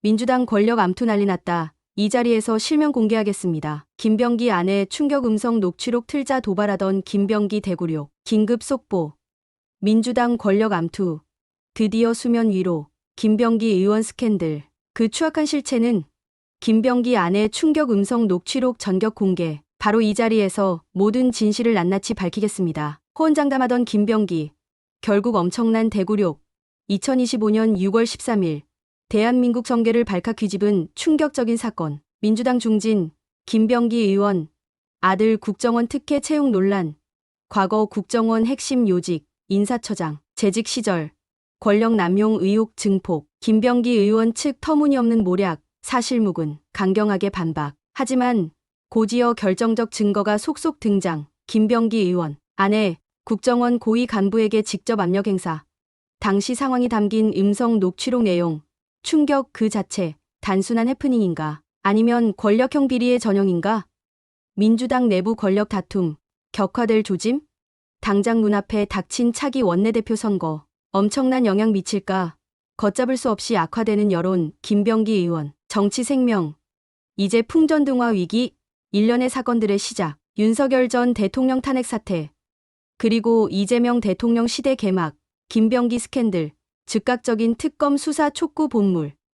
민주당 권력 암투 난리 났다. 이 자리에서 실명 공개하겠습니다. 김병기 아내 충격 음성 녹취록 틀자 도발하던 김병기 대구력. 긴급 속보. 민주당 권력 암투. 드디어 수면 위로. 김병기 의원 스캔들. 그 추악한 실체는 김병기 아내 충격 음성 녹취록 전격 공개. 바로 이 자리에서 모든 진실을 낱낱이 밝히겠습니다. 호언장담하던 김병기. 결국 엄청난 대구력. 2025년 6월 13일. 대한민국 정계를 발칵 뒤집은 충격적인 사건. 민주당 중진, 김병기 의원, 아들 국정원 특혜 채용 논란, 과거 국정원 핵심 요직, 인사처장, 재직 시절, 권력 남용 의혹 증폭, 김병기 의원 측 터무니없는 모략, 사실무근, 강경하게 반박. 하지만 고지어 결정적 증거가 속속 등장. 김병기 의원, 아내, 국정원 고위 간부에게 직접 압력 행사. 당시 상황이 담긴 음성 녹취록 내용, 충격 그 자체, 단순한 해프닝인가? 아니면 권력형 비리의 전형인가? 민주당 내부 권력 다툼, 격화될 조짐? 당장 눈앞에 닥친 차기 원내대표 선거, 엄청난 영향 미칠까? 걷잡을 수 없이 악화되는 여론, 김병기 의원, 정치 생명. 이제 풍전등화 위기, 일련의 사건들의 시작, 윤석열 전 대통령 탄핵 사태, 그리고 이재명 대통령 시대 개막, 김병기 스캔들, 즉각적인 특검 수사 촉구 본물,